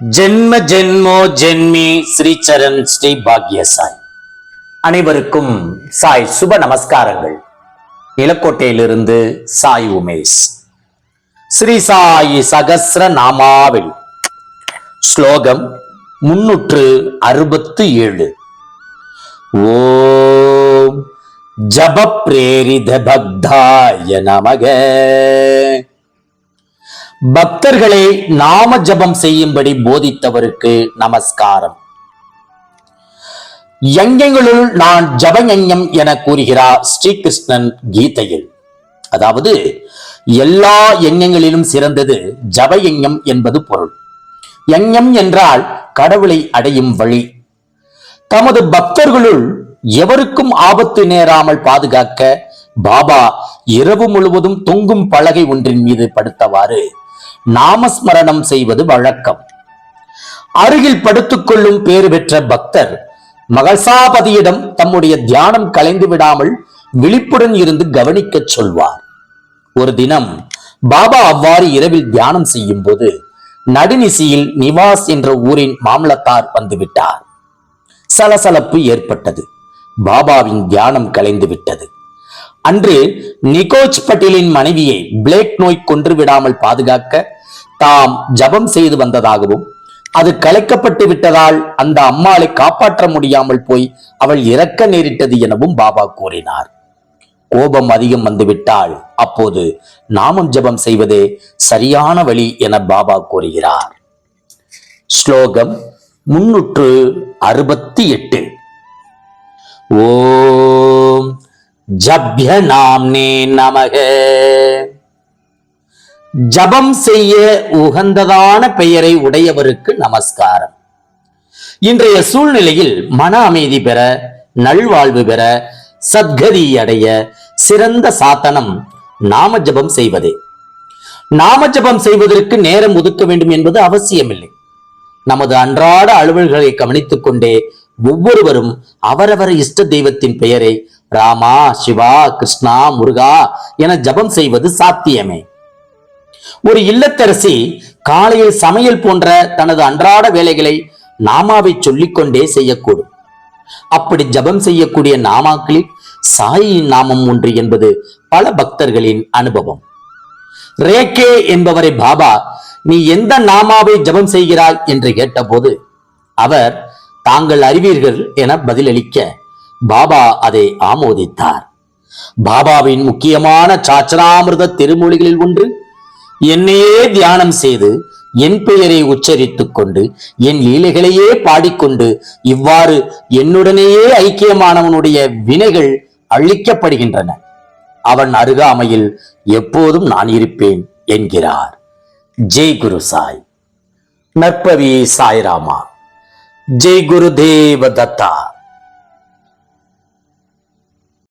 ஜென்ம ஜென்மோ ஜென்மி ஸ்ரீ சரண் ஸ்ரீ பாக்ய சாய் அனைவருக்கும் சாய் சுப நமஸ்காரங்கள். நிலக்கோட்டையிலிருந்து சாய் உமேஷ். ஸ்ரீ சாய் சகசிர நாமாவில். ஸ்லோகம் முன்னூற்று அறுபத்து ஏழு. ஓம் ஜப பிரேரித பக்தாய நமக. பக்தர்களை நாம ஜபம் செய்யும்படி போதித்தவருக்கு நமஸ்காரம். யங்கங்களுள் நான் ஜபஞம் என கூறுகிறார் ஸ்ரீகிருஷ்ணன் கீதையில். அதாவது எல்லா யஞங்களிலும் சிறந்தது ஜபயஞம் என்பது பொருள். யஞம் என்றால் கடவுளை அடையும் வழி. தமது பக்தர்களுள் எவருக்கும் ஆபத்து நேராமல் பாதுகாக்க பாபா இரவு முழுவதும் தொங்கும் பலகை ஒன்றின் மீது படுத்தவாறு நாமஸ்மரணம் செய்வது வழக்கம். அருகில் படுத்துக் கொள்ளும் பேறு பெற்ற பக்தர் மகசாபதியிடம் தம்முடைய தியானம் கலைந்து விடாமல் விழிப்புடன் இருந்து கவனிக்கச் சொல்வார். ஒரு தினம் பாபா அவ்வாறு இரவில் தியானம் செய்யும் போது நடுநிசியில் நிவாஸ் என்ற ஊரின் மாமலத்தார் வந்துவிட்டார். சலசலப்பு ஏற்பட்டது. பாபாவின் தியானம் கலைந்து விட்டது. அன்று நிகோஜ் பட்டேலின் மனைவியை பிளேக் நோய் கொன்று விடாமல் பாதுகாக்க தாம் ஜபம் செய்து வந்ததாகவும் அது கலைக்கப்பட்டு விட்டதால் அந்த அம்மாளை காப்பாற்ற முடியாமல் போய் அவள் இறக்க நேரிட்டது எனவும் பாபா கூறினார். கோபம் அதிகம் வந்துவிட்டால் அப்போது நாமம் ஜபம் செய்வதே சரியான வழி என பாபா கூறுகிறார். ஸ்லோகம் முன்னூற்று அறுபத்தி எட்டு. ஓ ஜப்ய நாம்னே நமக. ஜபம் செய்ய உகந்ததான பெயரை உடையவருக்கு நமஸ்காரம். இன்றைய சூழ்நிலையில் மன அமைதி பெற நல்வாழ்வு பெற சத்கதி அடைய சிறந்த சாத்தனம் நாம ஜபம் செய்வதே. நாம ஜபம் செய்வதற்கு நேரம் ஒதுக்க வேண்டும் என்பது அவசியமில்லை. நமது அன்றாட அலுவல்களை கவனித்துக் கொண்டே ஒவ்வொருவரும் அவரவர் இஷ்ட தெய்வத்தின் பெயரை ராமா சிவா கிருஷ்ணா முருகா என ஜபம் செய்வது சாத்தியமே. ஒரு இல்லத்தரசி காலையில் சமையல் போன்ற தனது அன்றாட வேலைகளை நாமாவை சொல்லிக்கொண்டே செய்யக்கூடும். அப்படி ஜபம் செய்யக்கூடிய நாமாக்களில் சாயின் நாமம் ஒன்று என்பது பல பக்தர்களின் அனுபவம். ரேகே என்பவரை பாபா நீ எந்த நாமாவை ஜபம் செய்கிறாய் என்று கேட்டபோது அவர் தாங்கள் அறிவீர்கள் என பதிலளிக்க பாபா அதை ஆமோதித்தார். பாபாவின் முக்கியமான சாச்சராமிர்த திருமொழிகளில் ஒன்று என்னையே தியானம் செய்து என் பெயரை உச்சரித்துக் கொண்டு என் லீலைகளையே பாடிக்கொண்டு இவ்வாறு என்னுடனேயே ஐக்கியமானவனுடைய வினைகள் அழிக்கப்படுகின்றன. அவன் அருகாமையில் எப்போதும் நான் இருப்பேன் என்கிறார். ஜெய் குரு சாய். நற்பவி சாய்ராமா. ஜெய் குரு தேவ தத்தா.